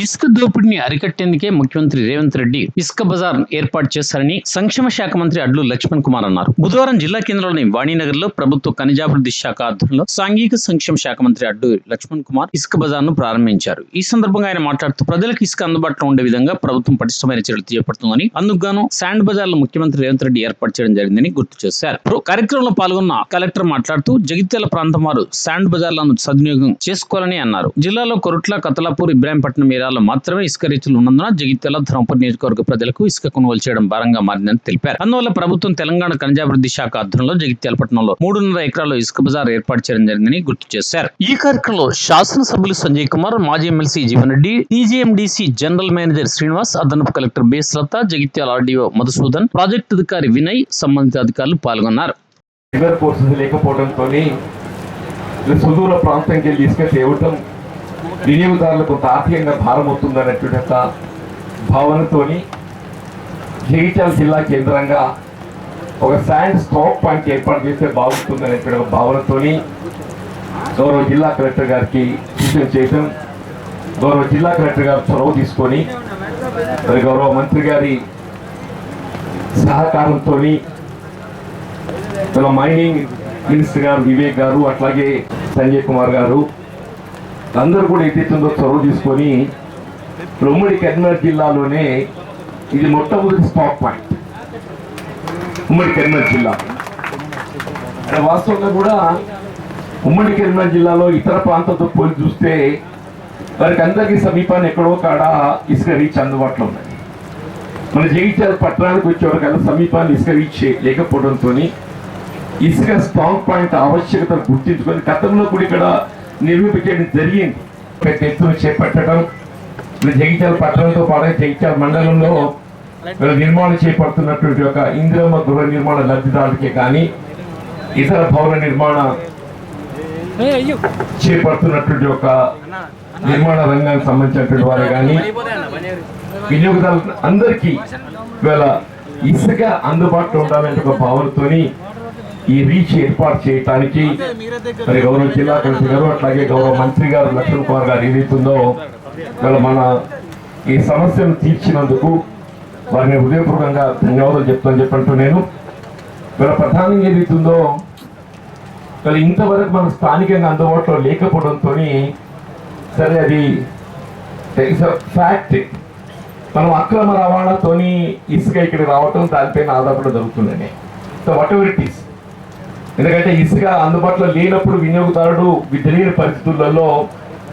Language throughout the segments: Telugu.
ఇసుక దోపిడీని అరికట్టేందుకే ముఖ్యమంత్రి రేవంత్ రెడ్డి ఇసుక బజార్ ఏర్పాటు చేశారని సంక్షేమ శాఖ మంత్రి అడ్లు లక్ష్మణ్ కుమార్ అన్నారు. బుధవారం జిల్లా కేంద్రంలోని వాణినగర్లో ప్రభుత్వ ఖనిజాభివృద్ధి శాఖ ఆధ్వర్యంలో సాంఘిక సంక్షేమ శాఖ మంత్రి అడ్డు లక్ష్మణ్ కుమార్ ఇసుక బజార్ను ప్రారంభించారు. ఈ సందర్భంగా ఆయన మాట్లాడుతూ ప్రజలకు ఇసుక అందుబాటులో ఉండే విధంగా ప్రభుత్వం పటిష్టమైన చర్యలు చేపడుతుందని అందుకుగాను శాండ్ బజార్లో ముఖ్యమంత్రి రేవంత్ రెడ్డి ఏర్పాటు చేయడం జరిగిందని గుర్తు చేశారు. కార్యక్రమంలో పాల్గొన్న కలెక్టర్ మాట్లాడుతూ జగిత్యాల ప్రాంతం వారు శాండ్ బజార్లను సద్వినియోగం చేసుకోవాలని అన్నారు. జిల్లాలో కొరుట్ల కతలాపూర్ ఇబ్రాహీంపట్నం జిల్లాలో మాత్రమే ఇసుక రీచులు ఉన్నందున జగిత్యాల ధర్మపురం నియోజకవర్గ ప్రజలకు ఇసుక కొనుగోలు చేయడం భారంగా మారిందని తెలిపారు. అందువల్ల ప్రభుత్వం తెలంగాణ ఖనిజాభివృద్ధి శాఖ ఆధ్వర్యంలో జగిత్యాల పట్టణంలో మూడున్నర ఎకరాల్లో ఇసుక బజార్ ఏర్పాటు చేయడం జరిగిందని గుర్తు చేశారు. ఈ కార్యక్రమంలో శాసనసభ్యులు సంజయ్ కుమార్ మాజీ MLC Jeevan Reddy TGMDC general manager Srinivas అదనపు కలెక్టర్ బేస్ లత జగిత్యాల ఆర్డీఓ మధుసూదన్ ప్రాజెక్టు అధికారి వినయ్ సంబంధిత అధికారులు పాల్గొన్నారు. లేకపోవడంతో సుదూర ప్రాంతంకి తీసుకెళ్ళి తేవటం వినియోగదారులకు కొంత ఆర్థికంగా భారం అవుతుందనేటువంటి ఒక భావనతోని జగిత్యాల జిల్లా కేంద్రంగా ఒక శాండ్ స్టాక్ పాయింట్ ఏర్పాటు చేస్తే బాగుంటుందనేటువంటి ఒక భావనతోని గౌరవ జిల్లా కలెక్టర్ గారికి సూచన చేయటం గౌరవ జిల్లా కలెక్టర్ గారు చొరవ తీసుకొని మరి గౌరవ మంత్రి గారి సహకారంతో మన మైనింగ్ మినిస్టర్ గారు వివేక్ గారు అట్లాగే సంజయ్ కుమార్ గారు అందరూ కూడా ఎత్తిస్తుందో చొరవ తీసుకొని ఇప్పుడు ఉమ్మడి కరీంనగర్ జిల్లాలోనే ఇది మొట్టమొదటి స్టాక్ పాయింట్ ఉమ్మడి కరీంనగర్ జిల్లా. వాస్తవంగా కూడా ఉమ్మడి కరీంనగర్ జిల్లాలో ఇతర ప్రాంతాలతో పోలి చూస్తే వారికి అందరికీ సమీపాన్ని ఎక్కడో కాడ ఇసుక రీచ్ అందుబాటులో ఉన్నాయి మన జగిత్యాల పట్టణానికి వచ్చేవరకల్లా సమీపాన్ని ఇసుక రీచ్ లేకపోవడంతో ఇసుక స్ట్రాంగ్ పాయింట్ ఆవశ్యకత గుర్తించుకొని గతంలో కూడా ఇక్కడ నిరూపించడం జరిగింది. పెద్ద ఎత్తున చేపట్టడం జగిత్యాల పట్టణంతో పాటు జగిత్యాల మండలంలో నిర్మాణం చేపడుతున్నటువంటి ఒక ఇందిరమ్మ గృహ నిర్మాణ లబ్ధిదారులకే కానీ ఇతర భవన నిర్మాణ చేపడుతున్నటువంటి ఒక నిర్మాణ రంగానికి సంబంధించినటువంటి వారు కానీ వినియోగదారులు అందరికీ ఇవాళ ఇసుక అందుబాటులో ఉండాలంటే ఒక భావనతోని ఈ రీచ్ ఏర్పాటు చేయడానికి మరి గౌరవ జిల్లా కలెక్టర్ గారు అట్లాగే గౌరవ మంత్రి గారు లక్ష్మణ్ కుమార్ గారు ఏదైతుందో ఇవాళ మన ఈ సమస్యను తీర్చినందుకు వారిని హృదయపూర్వకంగా ధన్యవాదాలు చెప్తాను చెప్పంటూ నేను. ఇవాళ ప్రధానంగా ఏదైతుందో ఇవాళ ఇంతవరకు మన స్థానికంగా అందుబాటులో లేకపోవడంతో సరే అది ఫ్యాక్ట్ మనం అక్రమ రవాణాతోని ఇసుక ఇక్కడికి రావటం దానిపైన ఆధారపడి జరుగుతుందండి. So whatever it is ఎందుకంటే ఇసుక అందుబాటులో లేనప్పుడు వినియోగదారుడు వి- తెలియని పరిస్థితులలో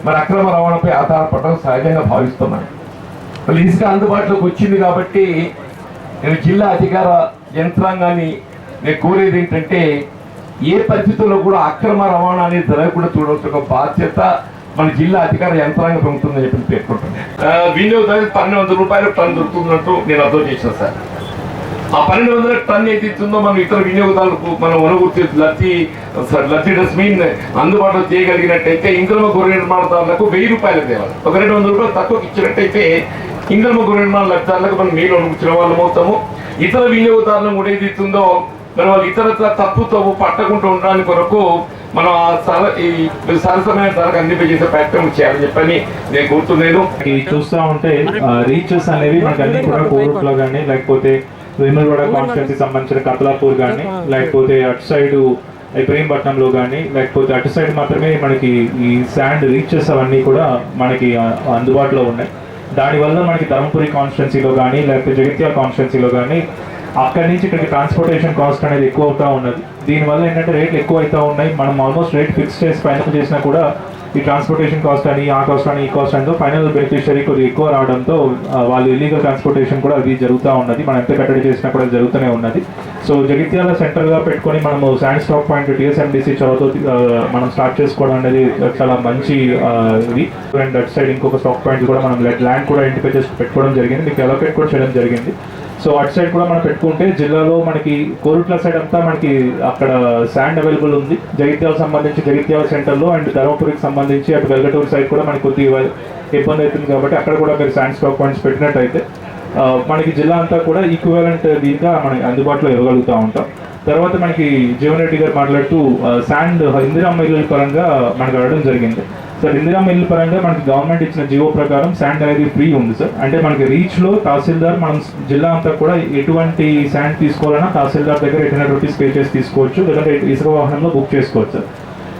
మరి అక్రమ రవాణాపై ఆధారపడడం సహజంగా భావిస్తున్నాను మళ్ళీ ఇసుక అందుబాటులోకి వచ్చింది కాబట్టి నేను జిల్లా అధికార యంత్రాంగాన్ని నేను కోరేది ఏంటంటే ఏ పరిస్థితుల్లో కూడా అక్రమ రవాణా అనేది జరగకుండా చూడవలసిన బాధ్యత మన జిల్లా అధికార యంత్రాంగం ఉంటుందని చెప్పి పేర్కొంటున్నాను. వినియోగదారు పన్నెండు వందల రూపాయలు టన్ దొరుకుతున్నట్టు నేను అర్థం చేశాను సార్. ఆ పన్నెండు వందల టన్ ఏది ఇస్తుందో మనం ఇతర వినియోగదారులకు మనం వనగూర్చే లబ్ధి లబ్ధి డస్ట్బిన్ అందుబాటులో చేయగలిగినట్టయితే ఇంద్రమ గొర్రె నిర్మాణదారులకు వెయ్యి రూపాయలు తేవాలి. ఒక రెండు వందల రూపాయలు తక్కువకి ఇచ్చినట్టయితే ఇంద్రమ గొర్రె నిర్మాణ లబ్ధిదారులకు మనం మేలు అనుకుంటున్న వాళ్ళం అవుతాము. ఇతర వినియోగదారులను కూడా ఏది ఇస్తుందో మరి వాళ్ళు ఇతరత్ర తప్పు పట్టకుండా ఉండడానికి కొరకు మనం ఆ సర ఈ సరసమైన ధరకు అందింపజేసే ప్రయత్నం చేయాలని చెప్పని నేను కోరుతున్నాను. ఈ చూస్తా ఉంటే రీచెస్ అనేవి మనకు అన్ని కూడా కోరుట్లో కానీ లేకపోతే వేములవాడ కాన్స్టిట్యూన్సీ సంబంధించిన కతలాపూర్ కానీ లేకపోతే అటు సైడ్ ఇబ్రహీంపట్నంలో కానీ లేకపోతే అటు సైడ్ మాత్రమే మనకి ఈ శాండ్ రీచెస్ అవన్నీ కూడా మనకి అందుబాటులో ఉన్నాయి. దానివల్ల మనకి ధర్మపురి కాన్స్టిట్యున్సీలో కానీ లేకపోతే జగిత్యాల కాన్స్టిట్యున్సీలో కానీ అక్కడి నుంచి ఇక్కడికి ట్రాన్స్పోర్టేషన్ కాస్ట్ అనేది ఎక్కువ అవుతా ఉన్నది. దీనివల్ల ఏంటంటే రేట్లు ఎక్కువ అవుతా ఉన్నాయి. మనం ఆల్మోస్ట్ రేట్ ఫిక్స్ చేసి ఫైనల్ చేసినా కూడా ఈ ట్రాన్స్పోర్టేషన్ కాస్ట్ అని ఆ కాస్ట్ అని ఈ కాస్ట్ అంటూ ఫైనల్ బెనిఫిషియరీ కొద్దిగా ఎక్కువ రావడంతో వాళ్ళు ఇల్లీగల్ ట్రాన్స్పోర్టేషన్ కూడా అది జరుగుతూ ఉన్నది. మనం ఎంత కట్టడి చేసినా కూడా జరుగుతూనే ఉన్నది. సో జగిత్యాల సెంటర్గా పెట్టుకొని మనము శాండ్ స్టాక్ పాయింట్ టీఎస్ఎండిసి చొరవతో మనం స్టార్ట్ చేసుకోవడం అనేది చాలా మంచి ఇది. అండ్ అటు సైడ్ ఇంకొక స్టాక్ పాయింట్ కూడా మనం ల్యాండ్ కూడా ఐడెంటిఫై చేసి పెట్టుకోవడం జరిగింది. మీకు అలొకేట్ కూడా చేయడం జరిగింది. సో అటు సైడ్ కూడా మనం పెట్టుకుంటే జిల్లాలో మనకి కోరుట్ల సైడ్ అంతా మనకి అక్కడ శాండ్ అవైలబుల్ ఉంది. జగిత్యాల సంబంధించి జగిత్యాల సెంటర్లో అండ్ ధర్మపురికి సంబంధించి అటు వెల్గటూరు సైడ్ కూడా మనకి కొద్దిగా ఇబ్బంది అవుతుంది కాబట్టి అక్కడ కూడా మీరు శాండ్ స్టాక్ పాయింట్స్ పెట్టినట్టయితే మనకి జిల్లా అంతా కూడా ఈక్వలెంట్ దీనిగా మనకి అందుబాటులో ఇవ్వగలుగుతూ ఉంటాం. తర్వాత మనకి జీవన్ రెడ్డి గారు మాట్లాడుతూ శాండ్ ఇందిరా మహిళల పరంగా మనకు అడగడం జరిగింది. సార్ ఇందిరా మిల్ పరంగా మనకి గవర్నమెంట్ ఇచ్చిన జియో ప్రకారం శాండ్ అనేది ఫ్రీ ఉంది సార్ అంటే మనకి రీచ్లో తహసీల్దార్ మనం జిల్లా అంతా కూడా ఎటువంటి శాండ్ తీసుకోవాలన్నా తహసీల్దార్ దగ్గర ఎయిట్ హండ్రెడ్ రూపీస్ పే చేసి తీసుకోవచ్చు. లేదంటే ఇసుక వాహనంలో బుక్ చేసుకోవచ్చు సార్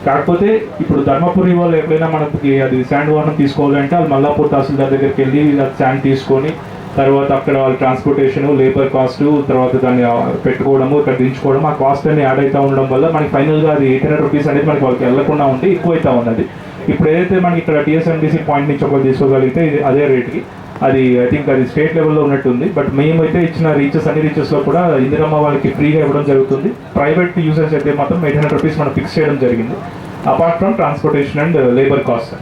కాకపోతే ఇప్పుడు ధర్మపురి వాళ్ళు ఎప్పుడైనా మనకి అది శాండ్ వాహనం తీసుకోవాలంటే అది మల్లాపూర్ తహసీల్దార్ దగ్గరికి వెళ్ళి శాండ్ తీసుకొని తర్వాత అక్కడ వాళ్ళ ట్రాన్స్పోర్టేషన్ లేబర్ కాస్ట్ తర్వాత దాన్ని పెట్టుకోవడము ఇక్కడ దించుకోవడం ఆ కాస్ట్ అన్ని యాడ్ అవుతా ఉండడం వల్ల మనకి ఫైనల్గా అది ఎయిట్ హండ్రెడ్ రూపీస్ అనేది మనకి వాళ్ళకి వెళ్ళకుండా ఉంటే ఎక్కువ అవుతా ఉన్నది. ఇప్పుడు ఏదైతే మనకి ఇక్కడ టీఎస్ఎండిసి పాయింట్ నుంచి ఒకటి తీసుకోగలిగితే ఇది అదే రేట్కి. అది ఐ థింక్ అది స్టేట్ లెవెల్లో ఉన్నట్టుంది. బట్ మేమైతే ఇచ్చిన రీచెస్ అన్ని రీచెస్లో కూడా ఇందిరమ్మ వాళ్ళకి ఫ్రీగా ఇవ్వడం జరుగుతుంది. ప్రైవేట్ యూజర్స్ అయితే మాత్రం ఎయిట్ హండ్రెడ్ రూపీస్ మనం ఫిక్స్ చేయడం జరిగింది. Apart from transportation and labour cost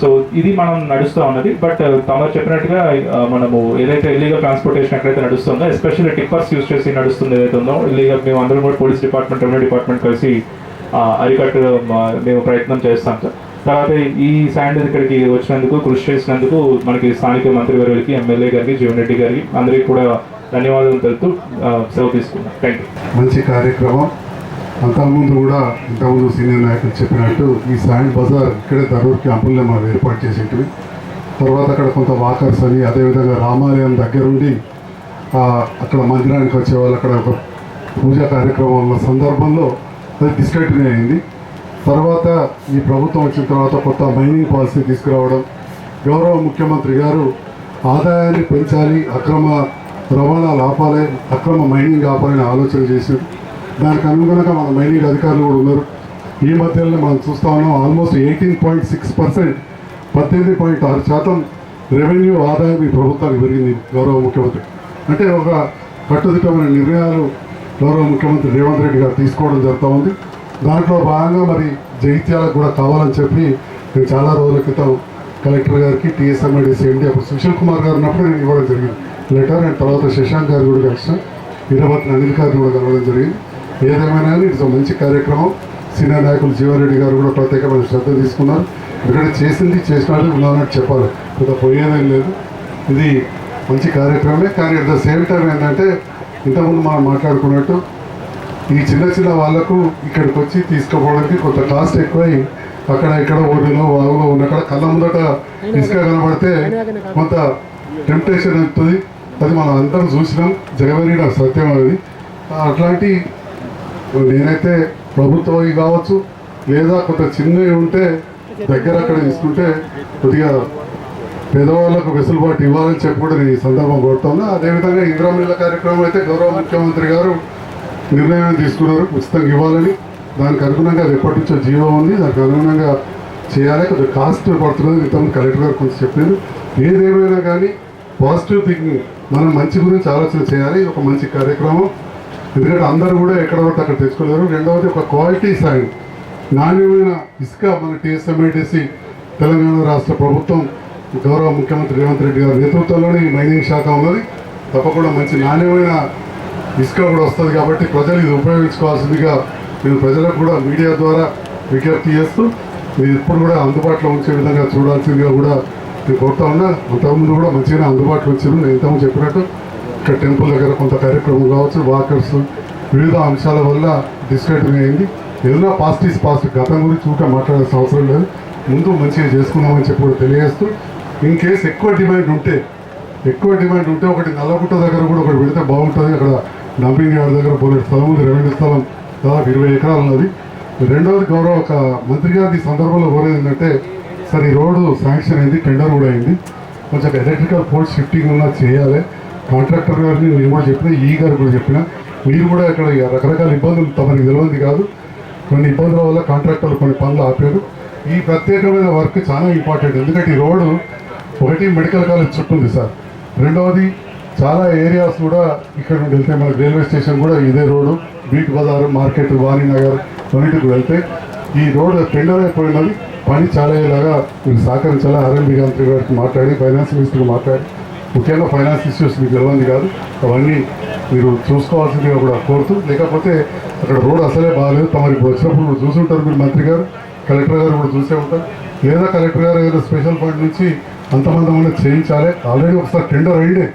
so ఇది మనం నడుస్తూ ఉన్నది. బట్ uh, తమరు చెప్పినట్టుగా uh, మనము ఏదైతే ఇల్లీగల్ ట్రాన్స్పోర్టేషన్ ఎక్కడైతే నడుస్తుందో ఎస్పెషల్లీ టిప్పర్స్ యూస్ చేసి నడుస్తుంది ఏదైతే ఉందో ఇల్లీగల్ మేము అందరం కూడా పోలీస్ డిపార్ట్మెంట్ రెవెన్యూ డిపార్ట్మెంట్ కలిసి uh, అరికట్టు మేము ప్రయత్నం చేస్తాం సార్. తర్వాత ఈ శాండ్ ఇక్కడికి వచ్చినందుకు కృషి చేసినందుకు మనకి స్థానిక మంత్రి ఎమ్మెల్యే గారికి జీవన్ రెడ్డి గారికి అందరికీ కూడా ధన్యవాదాలు తెలుపుతూ సెలవు తీసుకున్నాం థ్యాంక్ యూ మంచి కార్యక్రమం. అంతకుముందు కూడా ఇంతకుముందు సీనియర్ నాయకులు చెప్పినట్టు ఈ శాండ్ బజార్ ఇక్కడే ధరూర్ క్యాంపుల్లో మనం ఏర్పాటు చేసేటివి. తర్వాత అక్కడ కొంత వాకర్స్ అని అదేవిధంగా రామాలయం దగ్గరుండి అక్కడ మందిరానికి వచ్చే వాళ్ళు అక్కడ ఒక పూజా కార్యక్రమం ఉన్న సందర్భంలో అది డిస్కంటిన్యూ అయింది. తర్వాత ఈ ప్రభుత్వం వచ్చిన తర్వాత కొత్త మైనింగ్ పాలసీ తీసుకురావడం గౌరవ ముఖ్యమంత్రి గారు ఆదాయాన్ని పెంచాలి అక్రమ రవాణాలు ఆపాలి అక్రమ మైనింగ్ ఆపాలని ఆలోచన చేశారు. దానికి అనుగుణంగా మన మైనింగ్ అధికారులు కూడా ఉన్నారు. ఈ మధ్యలో మనం చూస్తా ఉన్నాం almost eighteen point six percent పద్దెనిమిది పాయింట్ ఆరు శాతం రెవెన్యూ ఆదాయం ఈ ప్రభుత్వానికి పెరిగింది గౌరవ ముఖ్యమంత్రి. అంటే ఒక కట్టుదిట్టమైన నిర్ణయాలు గౌరవ ముఖ్యమంత్రి రేవంత్ రెడ్డి గారు తీసుకోవడం జరుగుతూ ఉంది. దాంట్లో భాగంగా మరి జగిత్యాలకు కూడా కావాలని చెప్పి నేను చాలా రోజుల క్రితం కలెక్టర్ గారికి టీఎస్ఎంఐడిసి ఎండి అప్పుడు సుశీల్ కుమార్ గారు ఉన్నప్పుడు నేను ఇవ్వడం జరిగింది. లెటర్ అండ్ తర్వాత శశాంక్ గారు కూడా కలిసిన వీరభద్ర అనిల్ గారిని కూడా కలవడం జరిగింది. ఏదేమైనా ఇట్స్ మంచి కార్యక్రమం. సీనియర్ నాయకులు జీవారెడ్డి గారు కూడా ప్రత్యేకమైన శ్రద్ధ తీసుకున్నారు. ఎందుకంటే చేసింది చేసినట్టు ఉన్నానని చెప్పాలి. పెద్ద పోయేదేం లేదు. ఇది మంచి కార్యక్రమమే. కానీ అట్ ద సేమ్ టైం ఏంటంటే ఇంతకుముందు మనం మాట్లాడుకున్నట్టు ఈ చిన్న చిన్న వాళ్ళకు ఇక్కడికి వచ్చి తీసుకుపోవడానికి కొంత కాస్ట్ ఎక్కువై అక్కడ ఇక్కడ ఓడిలో వాగులో ఉన్నక్కడ కళ్ళ ముందట ఇసుక కనబడితే కొంత టెంప్టేషన్ అవుతుంది అది మనం అందరం చూసినాం. జగవరీడ సత్యం అది. అట్లాంటి నేనైతే ప్రభుత్వం కావచ్చు లేదా కొంత చిన్నవి ఉంటే దగ్గర అక్కడ తీసుకుంటే కొద్దిగా పేదవాళ్ళకు వెసులుబాటు ఇవ్వాలని చెప్పి కూడా నేను ఈ సందర్భం కోరుతున్నా. అదేవిధంగా ఇంద్రామిల్ల కార్యక్రమం అయితే గౌరవ ముఖ్యమంత్రి గారు నిర్ణయం తీసుకున్నారు ఉచితంగా ఇవ్వాలని. దానికి అనుగుణంగా రేపటి నుంచి జీవో ఉంది దానికి అనుగుణంగా చేయాలి. కొంచెం కాస్ట్ పడుతున్నది ఇంతకుముందు కలెక్టర్ గారు కొంచెం చెప్పారు. ఏదేమైనా కానీ పాజిటివ్ థింకింగ్ మనం మంచి గురించి ఆలోచన చేయాలి. ఒక మంచి కార్యక్రమం. ఎందుకంటే అందరూ కూడా ఎక్కడ పడితే అక్కడ తెచ్చుకోలేరు. రెండవది ఒక క్వాలిటీ సాయం నాణ్యమైన ఇసుక మన టీఎస్ఎంఐటీసీ తెలంగాణ రాష్ట్ర ప్రభుత్వం గౌరవ ముఖ్యమంత్రి రేవంత్ రెడ్డి గారి నేతృత్వంలోనే ఈ మైనింగ్ శాఖ ఉన్నది. తప్పకుండా మంచి నాణ్యమైన ఇసుక కూడా వస్తుంది కాబట్టి ప్రజలు ఇది ఉపయోగించుకోవాల్సిందిగా నేను ప్రజలకు కూడా మీడియా ద్వారా విజ్ఞప్తి చేస్తూ మీరు ఇప్పుడు కూడా అందుబాటులో ఉంచే విధంగా చూడాల్సిందిగా కూడా నేను కోరుతా ఉన్నా. అంతకుముందు కూడా మంచిగానే అందుబాటులో వచ్చారు నేను ఇంతకుముందు చెప్పినట్టు ఇక్కడ టెంపుల్ దగ్గర కొంత కార్యక్రమం కావచ్చు వాకర్స్ వివిధ అంశాల వల్ల డిస్కటింగ్ అయింది. ఏదైనా పాజిటివ్స్ పాజిటివ్ గతం గురించి ఊరికే మాట్లాడాల్సిన అవసరం లేదు. ముందు మంచిగా చేసుకుందామని చెప్పి కూడా తెలియజేస్తూ ఇన్ కేసు ఎక్కువ డిమాండ్ ఉంటే ఎక్కువ డిమాండ్ ఉంటే ఒకటి నల్లగుట్ట దగ్గర కూడా ఒకటి పెడితే బాగుంటుంది. అక్కడ డంపింగ్ యార్డ్ దగ్గర పోలే స్థలం ఉంది రెవెన్యూ స్థలం దాదాపు ఇరవై ఎకరాలు ఉన్నది. రెండవది గౌరవ ఒక మంత్రి గారి ఈ సందర్భంలో కోరేది ఏంటంటే సార్ ఈ రోడ్డు శాంక్షన్ అయింది టెండర్ కూడా అయింది. కొంచెం ఎలక్ట్రికల్ పోల్స్ షిఫ్టింగ్ ఉన్నా చేయాలి. కాంట్రాక్టర్ గారిని నేను కూడా చెప్పిన ఈ గారు కూడా చెప్పిన మీరు కూడా ఇక్కడ రకరకాల ఇబ్బందులు తమకి తెలియదు కాదు. కొన్ని ఇబ్బందుల వల్ల కాంట్రాక్టర్లు కొన్ని పనులు ఆపారు. ఈ ప్రత్యేకమైన వర్క్ చాలా ఇంపార్టెంట్ ఎందుకంటే ఈ రోడ్డు ఒకటి మెడికల్ కాలేజ్ చుట్టూ ఉంది సార్. రెండవది చాలా ఏరియాస్ కూడా ఇక్కడ నుండి వెళ్తే మనకి రైల్వే స్టేషన్ కూడా ఇదే road beat Bazar market Vaninagar కొన్నింటికి వెళ్తే ఈ రోడ్డు టెండర్ అయిపోయినది పని చాలా అయ్యేలాగా మీరు సహకరించాలా? ఆర్ఎంబి మంత్రి గారికి మాట్లాడి ఫైనాన్స్ మినిస్టర్కి మాట్లాడి. ముఖ్యంగా ఫైనాన్స్ ఇష్యూస్ మీకు తెలియంది కాదు. అవన్నీ మీరు చూసుకోవాల్సిందిగా కూడా కోరుతూ లేకపోతే అక్కడ రోడ్ అసలే బాగాలేదు. తమరు ఇప్పుడు వచ్చినప్పుడు మీరు చూసుంటారు మీరు మంత్రి గారు కలెక్టర్ గారు కూడా చూసే ఉంటారు. లేదా కలెక్టర్ గారు ఏదో స్పెషల్ ఫండ్ నుంచి అంతమంది చేయించాలి? ఆల్రెడీ ఒకసారి టెండర్ అయ్యిండే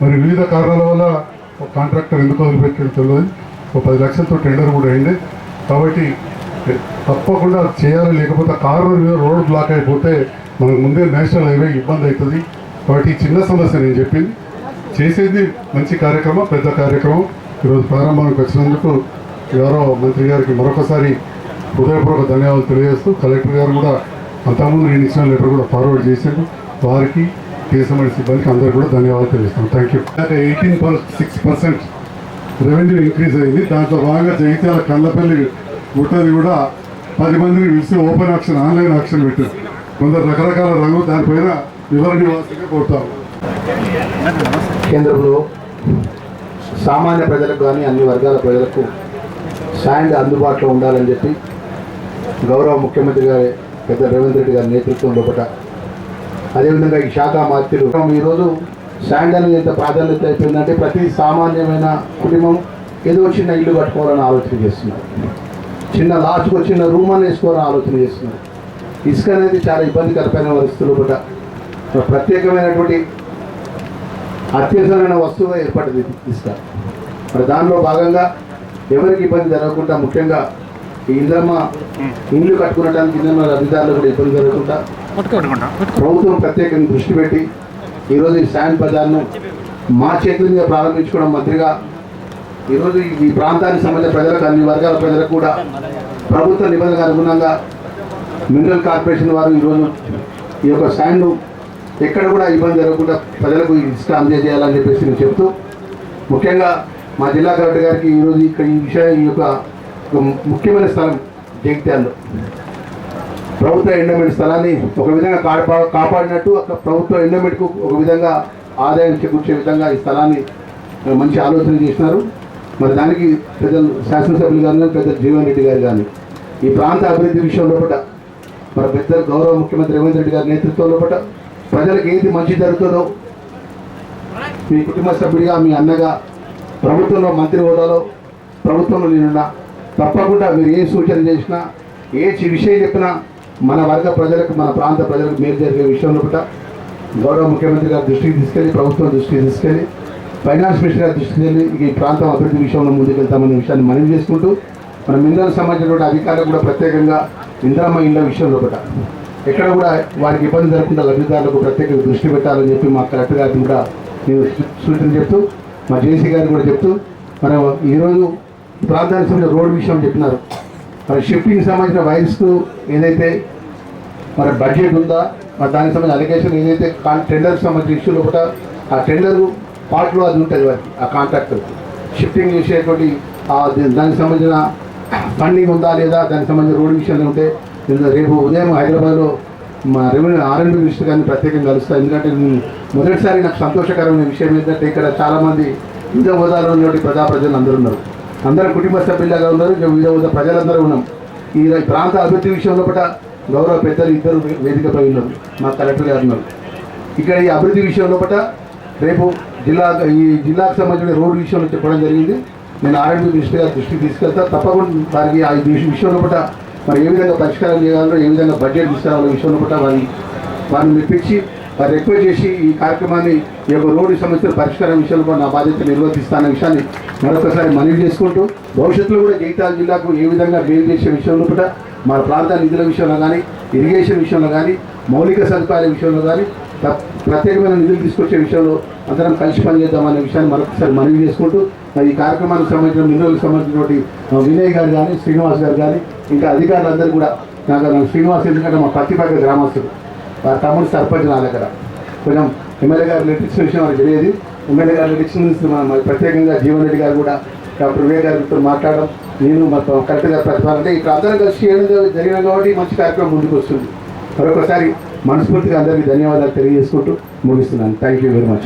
మరి వివిధ కారణాల వల్ల ఒక కాంట్రాక్టర్ ఎందుకు వదిలిపెట్టాడు తెలియదు. ఒక పది లక్షలతో టెండర్ కూడా అయింది. కాబట్టి తప్పకుండా చేయాలి లేకపోతే కార్నర్ మీద రోడ్ బ్లాక్ అయిపోతే మనకు ముందే నేషనల్ హైవే ఇబ్బంది అవుతుంది. కాబట్టి ఈ చిన్న సమస్య నేను చెప్పింది. చేసేది మంచి కార్యక్రమం పెద్ద కార్యక్రమం. ఈరోజు ప్రారంభానికి వచ్చినందుకు గౌరవ మంత్రి గారికి మరొకసారి హృదయపూర్వక ధన్యవాదాలు తెలియజేస్తూ కలెక్టర్ గారు కూడా అంతకుముందు నేను ఇచ్చిన లెటర్ కూడా ఫార్వర్డ్ చేశారు. వారికి కేసమడి సిబ్బందికి అందరికీ కూడా ధన్యవాదాలు తెలియజేస్తాను thank you eighteen point six percent revenue increase అయింది. దాంట్లో భాగంగా జగిత్యాల కళ్ళపల్లి గుట్టది కూడా పది మందిని పిలిచి ఓపెన్ ఆప్షన్ ఆన్లైన్ ఆప్షన్ పెట్టారు. కొందరు రకరకాల రంగు దానిపైన వివరణ ఇవ్వాల్సిందిగా కోరుతాము కేంద్రంలో సామాన్య ప్రజలకు కానీ అన్ని వర్గాల ప్రజలకు శాండ్ అందుబాటులో ఉండాలని చెప్పి గౌరవ ముఖ్యమంత్రి గారి పెద్ద రేవంత్ రెడ్డి గారి నేతృత్వంలో ఒకట అదేవిధంగా ఈ శాఖ మార్పులు ఈరోజు శాండల్ అనేది ఎంత ప్రాధాన్యత అయిపోయిందంటే ప్రతి సామాన్యమైన కుటుంబం ఏదో చిన్న ఇల్లు కట్టుకోవాలని ఆలోచన చేస్తున్నారు. చిన్న లాస్ట్కు చిన్న రూమ్ అని వేసుకోవాలని ఆలోచన చేస్తున్నారు. ఇసుక అనేది చాలా ఇబ్బందికరమైన పరిస్థితులు కూడా. ప్రత్యేకమైనటువంటి అత్యవసరమైన వస్తువుగా ఏర్పడింది ఇసుక. మరి దానిలో భాగంగా ఎవరికి ఇబ్బంది జరగకుండా ముఖ్యంగా ఇంద్రమ్మ ఇండ్లు కట్టుకునడానికి ఇంద్రమ్మ లబ్ధిదారులు కూడా ఇబ్బంది జరగకుండా ప్రభుత్వం ప్రత్యేకంగా దృష్టి పెట్టి ఈరోజు ఈ శాండ్ బజార్ను మా చేతుల మీద ప్రారంభించుకోవడం మంత్రిగా ఈరోజు ఈ- ప్రాంతానికి సంబంధించిన ప్రజలకు అన్ని వర్గాల ప్రజలకు కూడా ప్రభుత్వ నిబంధనలకు అనుగుణంగా మినరల్ కార్పొరేషన్ వారు ఈరోజు ఈ యొక్క శాండ్ ఎక్కడ కూడా ఇబ్బంది జరగకుండా ప్రజలకు ఇసుక అందజేయాలని చెప్పేసి నేను చెప్తూ ముఖ్యంగా మా జిల్లా కలెక్టర్ గారికి ఈరోజు ఇక్కడ ఈ విషయం ఈ యొక్క ముఖ్యమైన స్థలం జగిత్యాల్లో. ప్రభుత్వ ఎండోమెంట్ స్థలాన్ని ఒక విధంగా కాపా కాపాడినట్టు అక్కడ ప్రభుత్వ ఎండోమెంట్కు ఒక విధంగా ఆదాయం చేకూర్చే విధంగా ఈ స్థలాన్ని మంచి ఆలోచన చేసినారు. మరి దానికి పెద్దలు శాసనసభ్యులు కానీ పెద్దలు జీవన్ రెడ్డి గారు కానీ ఈ ప్రాంత అభివృద్ధి విషయంలో కూడా మరి పెద్ద గౌరవ ముఖ్యమంత్రి రేవంత్ రెడ్డి గారి నేతృత్వంలో కూడా ప్రజలకు ఏది మంచి జరుగుతుందో మీ కుటుంబ సభ్యుడిగా మీ అన్నగా ప్రభుత్వంలో మంత్రి హోదాలో ప్రభుత్వంలో నేనున్నా తప్పకుండా మీరు ఏ సూచన చేసినా ఏ విషయం చెప్పినా మన వర్గ ప్రజలకు మన ప్రాంత ప్రజలకు మేలు జరిగే విషయంలో కూడా గౌరవ ముఖ్యమంత్రి గారి దృష్టికి తీసుకెళ్ళి ప్రభుత్వం దృష్టికి తీసుకెళ్ళి ఫైనాన్స్ మినిస్టర్ గారి దృష్టికి వెళ్ళి ఈ ప్రాంతం అభివృద్ధి విషయంలో ముందుకెళ్తామనే విషయాన్ని మనవి చేసుకుంటూ మన మిందరకు సంబంధించినటువంటి అధికారులు కూడా ప్రత్యేకంగా ఇంద్రమ్మ ఇండ్ల విషయంలో కూడా ఎక్కడ కూడా వారికి ఇబ్బంది జరగకుండా లబ్ధిదారులకు ప్రత్యేక దృష్టి పెట్టాలని చెప్పి మా కలెక్టర్ గారిని కూడా నేను సూచన చెప్తూ మా జేసీ గారిని కూడా చెప్తూ మనం ఈరోజు ఈ ప్రాంతానికి సంబంధించిన రోడ్ విషయం చెప్పినారు. మరి షిఫ్టింగ్ సంబంధించిన వైర్స్కు ఏదైతే మరి బడ్జెట్ ఉందా మరి దానికి సంబంధించిన అలిగేషన్ ఏదైతే కాన్ టెండర్కి సంబంధించిన ఇష్యూలో కూడా ఆ టెండర్ పార్ట్లో అది ఉంటుంది వారికి ఆ కాంట్రాక్ట్ షిఫ్టింగ్ చేసేటువంటి దానికి సంబంధించిన ఫండింగ్ ఉందా లేదా దానికి సంబంధించిన రోడ్ విషయంలో ఉంటే రేపు ఉదయం హైదరాబాద్లో మా రెవెన్యూ ఆర్ఎండ్బి మినిస్టర్ గారిని ప్రత్యేకంగా కలుస్తాను ఎందుకంటే మొదటిసారి నాకు సంతోషకరమైన విషయం ఏంటంటే ఇక్కడ చాలామంది వివిధ హోదాలో ఉన్నటువంటి ప్రజా ప్రజలు అందరూ ఉన్నారు. అందరం కుటుంబ సభ్యులుగా ఉన్నారు. వివిధ ప్రజలందరూ ఉన్నాం. ఈ ప్రాంత అభివృద్ధి విషయంలో కూడా గౌరవ పెద్దలు ఇద్దరు వేదికపై ఉన్నారు. మా కలెక్టర్ గారు ఉన్నారు. ఇక్కడ ఈ అభివృద్ధి విషయంలో పట రేపు జిల్లా ఈ జిల్లాకు సంబంధించిన రోడ్డు విషయంలో చెప్పడం జరిగింది. నేను ఆర్ఎండ్బి మినిస్టర్ గారి దృష్టికి తీసుకెళ్తా. తప్పకుండా వారికి ఆ విషయంలో పట మరి ఏ విధంగా పరిష్కారం చేయాలో ఏ విధంగా బడ్జెట్ తీసుకురావాలో విషయంలో పట వారి వారిని మెప్పించి రిక్వెస్ట్ చేసి ఈ కార్యక్రమాన్ని ఈ యొక్క రోడ్డు సమస్యల పరిష్కారం విషయంలో నా బాధ్యత నిర్వర్తిస్తానన్న విషయాన్ని మరొకసారి మనవి చేసుకుంటూ భవిష్యత్తులో కూడా జగిత్యాల జిల్లాకు ఏ విధంగా మేలు చేసే విషయంలో కూడా మన ప్రాంత నిధుల విషయంలో కానీ ఇరిగేషన్ విషయంలో కానీ మౌలిక సదుపాయాల విషయంలో కానీ ప్రత్యేకమైన నిధులు తీసుకొచ్చే విషయంలో అందరం కలిసి పనిచేద్దామనే విషయాన్ని మరొకసారి మనవి చేసుకుంటూ ఈ కార్యక్రమానికి సంబంధించిన నిధులకు సంబంధించినటువంటి వినయ్ గారు కానీ శ్రీనివాస్ గారు కానీ ఇంకా అధికారులందరూ కూడా నాకు శ్రీనివాస్ ఎందుకంటే మా ప్రతిపక్ష గ్రామస్తుడు వారి తమ్ముడు సర్పంచ్ నా దగ్గర. కొంచెం ఎమ్మెల్యే గారు లిటిక్స్ విషయం మనకు తెలియదు. ఎమ్మెల్యే గారు లెటర్ మనం ప్రత్యేకంగా జీవన్ రెడ్డి గారు కూడా డాక్టర్ వివేక్ గారితో మాట్లాడడం. నేను మొత్తం కరెక్ట్గా ప్రతిపాదన అంటే ఇక్కడ అందరం కలిసి చేయడం జరిగిన కాబట్టి మంచి కార్యక్రమం ముందుకు వస్తుంది. మరొకసారి మనస్ఫూర్తిగా అందరికీ ధన్యవాదాలు తెలియజేసుకుంటూ ముగిస్తున్నాను. Thank you very much